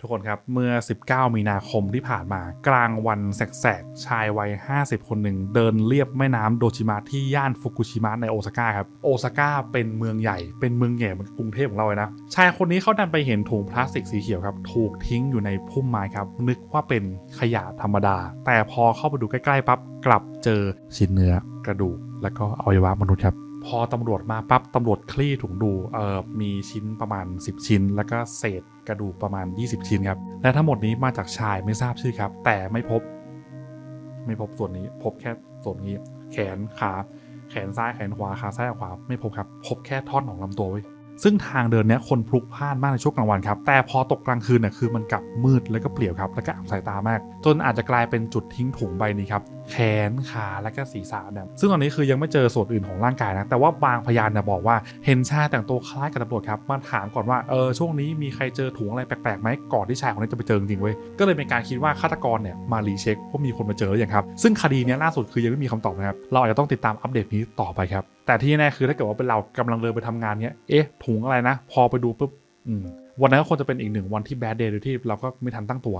ทุกคนครับ เมื่อ 19 มีนาคมที่ผ่านมากลางวันแสกๆ ชายวัย 50 คนหนึ่ง เดินเลียบแม่น้ำโดชิมะที่ย่านฟุกุชิมะในโอซาก้าครับ โอซาก้าเป็นเมืองใหญ่ เป็นเมืองใหญ่เหมือนกรุงเทพของเราเลยนะ ชายคนนี้เขาดันไปเห็นถุงพลาสติกสีเขียวครับ ถูกทิ้งอยู่ในพุ่มไม้ครับ นึกว่าเป็นขยะธรรมดา แต่พอเข้าไปดูใกล้ๆปั๊บกลับเจอชิ้นเนื้อกระดูก แล้วก็อวัยวะมนุษย์ครับ พอตำรวจมาปั๊บตำรวจคลี่ถุงดูเออมีชิ้นประมาณ 10 ชิ้น แล้วก็เศษกระดูกประมาณ 20 ชิ้นครับและทั้งหมดนี้มาจากชายไม่ทราบชื่อครับ แต่ไม่พบ ไม่พบส่วนนี้ พบแค่ส่วนนี้ แขนขาแขนซ้ายแขนขวาขาซ้ายขวาไม่พบครับ พบแค่ท่อนของลำตัวไว้ย ซึ่งทางเดินเนี้ยคนพลุกพล่านมากในช่วงกลางวันครับ แต่พอตกกลางคืนเนี่ยคือมันกลับมืดแล้วก็เปลี่ยวครับ แล้วก็อับสายตามาก จนอาจจะกลายเป็นจุดทิ้งถุงใบนี้ครับ แขนขาและก็ศีรษะเนี่ยซึ่งตอนนี้คือยังไม่เจอส่วนอื่นของร่างกายนะ แต่ว่าบางพยานเนี่ยบอกว่าเห็นชายแต่งตัวคล้ายกับตำรวจครับมาถามก่อนว่าเออช่วงนี้มีใครเจอถุงอะไรแปลกๆไหมก่อนที่ชายคนนี้จะไปเจอจริงเว้ยก็เลยเป็นการคิดว่าฆาตกรเนี่ยมารีเช็คว่ามีคนมาเจอหรือยังครับซึ่งคดีเนี้ยล่าสุดคือยังไม่มีคำตอบนะครับเราอาจจะต้องติดตามอัปเดตนี้ต่อไปครับ แต่ที่แน่คือถ้าเกิดว่าเป็นเรากำลังเดินไปทำงานเนี้ย เอ๊ะถุงอะไรนะ พอไปดูปุ๊บวันนั้นก็ควรจะเป็นอีกหนึ่งวันที่แบดเดย์โดยที่เราก็ไม่ทันตั้งตัว